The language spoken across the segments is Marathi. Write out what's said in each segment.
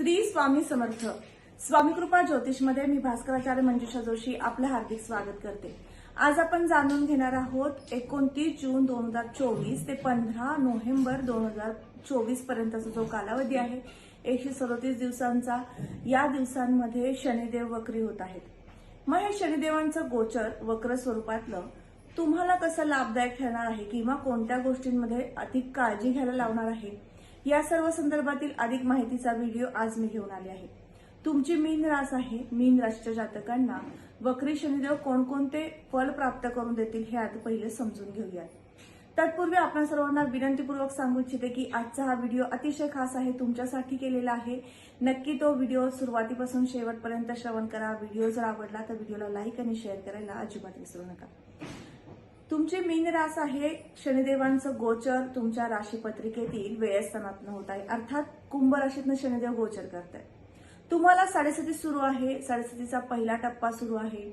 श्री स्वामी समर्थ. स्वामी कृपा ज्योतिषमध्ये मी भास्कराचार्य मंजुषा जोशी आपलं हार्दिक स्वागत करते. आज आपण जाणून घेणार आहोत एकोणतीस जून दोन हजार चोवीस ते पंधरा नोव्हेंबर दोन हजार चोवीस पर्यंतचा जो कालावधी आहे एकशे सदोतीस दिवसांचा. या दिवसांमध्ये शनिदेव वक्री होत आहेत. मग हे शनिदेवांचं गोचर वक्र स्वरूपातलं तुम्हाला कसं लाभदायक ठरणार आहे किंवा कोणत्या गोष्टींमध्ये अधिक काळजी घ्यायला लावणार आहे? या सर्व संदर्भातील अधिक माहितीचा व्हिडिओ आज मी घेऊन आले आहे. तुमची मीन रास आहे मीन राशीच्या जातकांना वक्री शनिदेव कोणकोणते फल प्राप्त करून देतील हे आता पहिले समजून घेऊयात. तत्पूर्वी आपण सर्वांना विनंतीपूर्वक सांगू इच्छिते की आजचा हा व्हिडिओ अतिशय खास आहे तुमच्यासाठी केलेला आहे. नक्की तो व्हिडिओ सुरुवातीपासून शेवटपर्यंत श्रवण करा. व्हिडिओ जर आवडला तर व्हिडिओला लाईक आणि शेअर करायला अजिबात विसरू नका. तुमची मीन रास आहे शनिदेवांचं गोचर तुमच्या राशीपत्रिकेतील वेळस्थानातनं होत आहे. अर्थात कुंभ राशीतनं शनिदेव गोचर करत आहे तुम्हाला साडेसती सुरू आहे साडेसतीचा पहिला टप्पा सुरू आहे.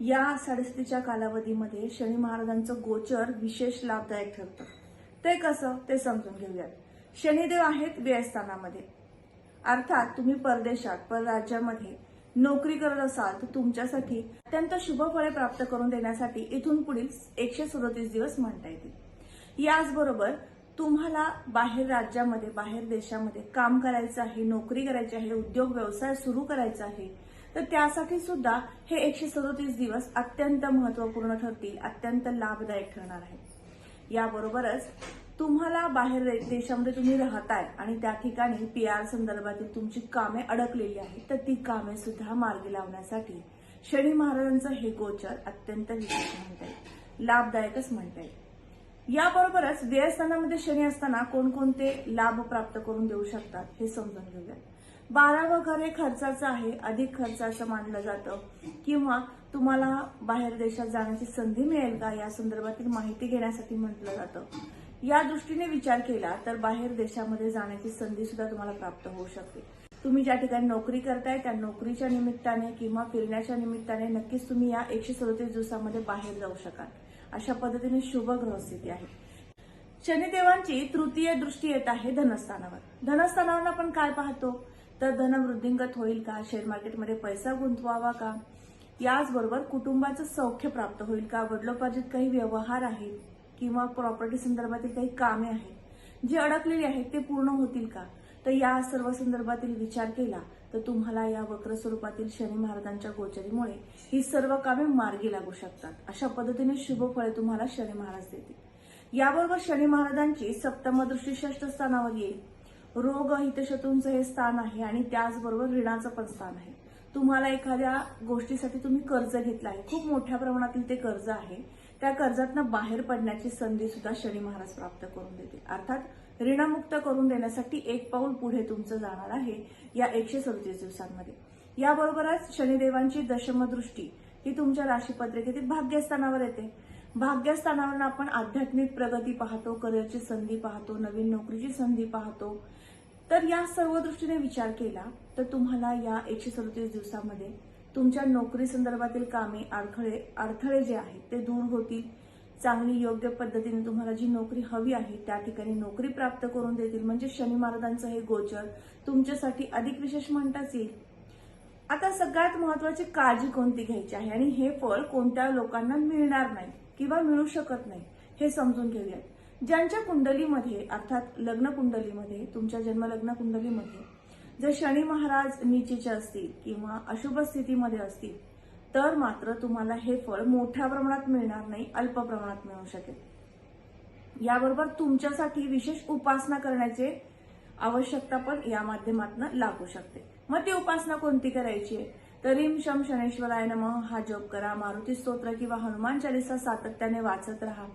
या साडेसतीच्या कालावधीमध्ये शनी महाराजांचं गोचर विशेष लाभदायक ठरतं. ते कसं? ते समजून घेऊयात. शनिदेव आहेत व्ययस्थानामध्ये. अर्थात तुम्ही परदेशात परराज्यामध्ये नोकरी करत असाल तर तुमच्यासाठी अत्यंत शुभ फळे प्राप्त करून देण्यासाठी इथून पुढील एकशे सदोतीस दिवस म्हणता येतील. याचबरोबर तुम्हाला बाहेर राज्यामध्ये बाहेर देशामध्ये काम करायचं आहे नोकरी करायची आहे उद्योग व्यवसाय सुरू करायचा आहे तर त्यासाठी सुद्धा हे एकशे सदोतीस दिवस अत्यंत महत्त्वपूर्ण ठरतील अत्यंत लाभदायक ठरणार आहे. याबरोबरच तुम्हाला बाहेर देशामध्ये तुम्ही राहताय आणि त्या ठिकाणी पी आर संदर्भातील तुमची कामे अडकलेली आहेत तर ती कामे सुद्धा मार्गी लावण्यासाठी शनी महाराजांचं हे गोचर अत्यंत विशेष म्हणता येईल. लाभदायकच म्हणता येईल. याबरोबरच व्ययस्थानामध्ये शनी असताना कोणकोणते लाभ प्राप्त करून देऊ शकतात हे समजून घेऊया बारावं घर हे खर्चाचं आहे अधिक खर्चाचं मानलं जातं किंवा तुम्हाला बाहेर देशात जाण्याची संधी मिळेल का या संदर्भातील माहिती घेण्यासाठी म्हटलं जातं. या दृष्टीने विचार केला तर बाहेर देशामध्ये जाण्याची संधी सुद्धा तुम्हाला प्राप्त होऊ शकते. तुम्ही ज्या ठिकाणी नोकरी करताय त्या नोकरीच्या निमित्ताने किंवा फिरण्याच्या निमित्ताने नक्कीच तुम्ही या एकशे सदोतीस दिवसामध्ये बाहेर जाऊ शकाल. अशा पद्धतीने शुभ ग्रहस्थिती आहे. शनिदेवांची तृतीय दृष्टी येत आहे धनस्थानावर. धनस्थानावर आपण काय पाहतो? तर धन वृद्धिंगत होईल का? शेअर मार्केटमध्ये पैसा गुंतवावा का? याचबरोबर कुटुंबाचं सौख्य प्राप्त होईल का? वडिलोपार्जित काही व्यवहार आहेत किंवा प्रॉपर्टी संदर्भातील काही कामे आहेत जी अडकलेली आहेत ते पूर्ण होतील का? तर या सर्व संदर्भातील विचार केला तर तुम्हाला या वक्र स्वरूपातील शनी महाराजांच्या गोचरीमुळे ही सर्व कामे मार्गी लागू शकतात. अशा पद्धतीने शुभ फळे तुम्हाला शनी महाराज देतील. याबरोबर शनी महाराजांची सप्तम षष्ठ स्थानावर येईल. रोग हितशत्रूंचं हे स्थान आहे आणि त्याचबरोबर ऋणाचं पण स्थान आहे. तुम्हाला एखाद्या गोष्टीसाठी तुम्ही कर्ज घेतलं आहे. खूप मोठ्या प्रमाणातील ते कर्ज आहे. त्या कर्जातनं बाहेर पडण्याची संधी सुद्धा शनी महाराज प्राप्त करून देतील. अर्थात ऋणमुक्त करून देण्यासाठी एक पाऊल पुढे तुमचं जाणार आहे या एकशे सदतीस दिवसांमध्ये. याबरोबरच शनिदेवांची दशमदृष्टी ही तुमच्या राशीपत्रिकेतील भाग्यस्थानावर येते. भाग्यस्थानावर आपण आध्यात्मिक प्रगती पाहतो करिअरची संधी पाहतो नवीन नोकरीची संधी पाहतो. तर या सर्व दृष्टीने विचार केला तर तुम्हाला या एकशे सदतीस दिवसामध्ये तुमच्या नोकरी संदर्भातील कामे अडथळे अडथळे जे आहेत ते दूर होतील. चांगली योग्य पद्धतीने तुम्हाला जी नोकरी हवी आहे त्या ठिकाणी नोकरी प्राप्त करून देतील. म्हणजे शनी महाराजांचं हे गोचर तुमच्यासाठी अधिक विशेष म्हणताच येईल. आता सगळ्यात महत्वाची काळजी कोणती घ्यायची आहे? आणि हे फळ कोणत्या लोकांना मिळणार नाही किंवा मिळू शकत नाही हे समजून घेऊयात. ज्यांच्या कुंडलीमध्ये अर्थात लग्न कुंडलीमध्ये तुमच्या जन्मलग्न कुंडलीमध्ये जर शनी महाराज नीचेचे असतील किंवा अशुभ स्थितीमध्ये असतील तर मात्र तुम्हाला हे फळ मोठ्या प्रमाणात मिळणार नाही अल्प प्रमाणात मिळू शकेल. याबरोबर तुमच्यासाठी विशेष उपासना करण्याचे आवश्यकता पण या माध्यमातून लागू शकते. मग ती उपासना कोणती करायची? आहे तर शम शनेश्वराय नम हा जप करा मारुती स्तोत्र किंवा हनुमान चालिसा सातत्याने वाचत राहा.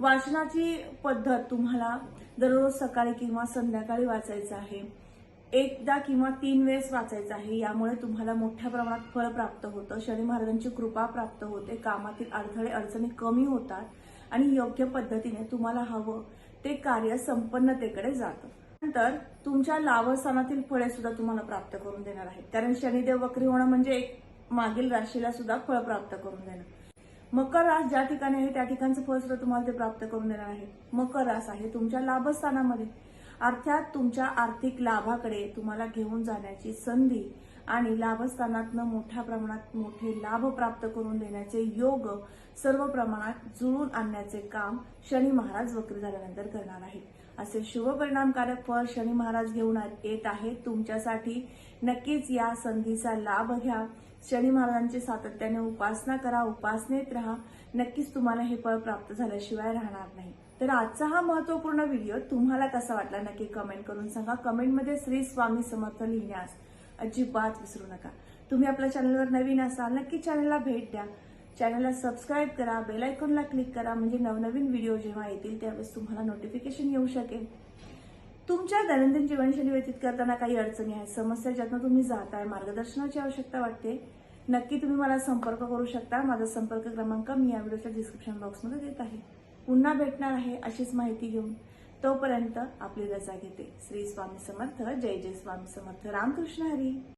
वाचनाची पद्धत तुम्हाला दररोज सकाळी किंवा संध्याकाळी वाचायचं आहे. एकदा किंवा तीन वेळेस वाचायचं आहे. यामुळे तुम्हाला मोठ्या प्रमाणात फळ प्राप्त होतं. शनी महाराजांची कृपा प्राप्त होते. कामातील अडथळे अडचणी कमी होतात आणि योग्य पद्धतीने तुम्हाला हवं ते कार्य संपन्नतेकडे जातं. नंतर तुमच्या लाभस्थानातील फळे सुद्धा तुम्हाला प्राप्त करून देणार आहेत. कारण शनिदेव वक्री होणं म्हणजे एक मागील राशीला सुद्धा फळ प्राप्त करून देणं. मकर रास ज्या ठिकाणी आहे त्या ठिकाणचं फळ सुद्धा तुम्हाला ते प्राप्त करून देणार आहे मकर रास आहे तुमच्या लाभस्थानामध्ये. अर्थात तुमच्या आर्थिक लाभाकडे तुम्हाला घेऊन जाण्याची संधी आणि लाभस्थानातनं मोठ्या प्रमाणात मोठे लाभ प्राप्त करून देण्याचे योग सर्व प्रमाणात जुळून आणण्याचे काम शनी महाराज वक्री झाल्यानंतर करणार आहेत. असे शुभ परिणामकारक फळ शनी महाराज घेऊन येत आहेत. तुमच्यासाठी नक्कीच या संधीचा लाभ घ्या. शनी महाराजांची सातत्याने उपासना करा उपासनेत राहा. नक्कीच तुम्हाला हे फळ प्राप्त झाल्याशिवाय राहणार नाही. तर आजचा हा महत्त्वपूर्ण व्हिडिओ तुम्हाला कसा वाटला नक्की कमेंट करून सांगा. कमेंटमध्ये श्री स्वामी समर्थ लिहिण्यास अजिबात विसरू नका. तुम्ही आपल्या चॅनलवर नवीन असाल नक्की चॅनलला भेट द्या. चॅनलला सबस्क्राईब करा बेल आयकॉनला क्लिक करा म्हणजे नवनवीन व्हिडिओ जेव्हा येतील त्यावेळेस तुम्हाला नोटिफिकेशन येऊ शकेल. तुमच्या दैनंदिन जीवनशैली व्यतीत करताना काही अडचणी आहेत समस्या ज्यातनं तुम्ही जाताय मार्गदर्शनाची आवश्यकता वाटते नक्की तुम्ही मला संपर्क करू शकता. माझा संपर्क क्रमांक मी या व्हिडिओच्या डिस्क्रिप्शन बॉक्समध्ये देत आहे. पुन्हा भेटणार आहे अशीच माहिती घेऊन. तोपर्यंत आपली रजा घेते. श्री स्वामी समर्थ जय जय स्वामी समर्थ. रामकृष्ण हरी.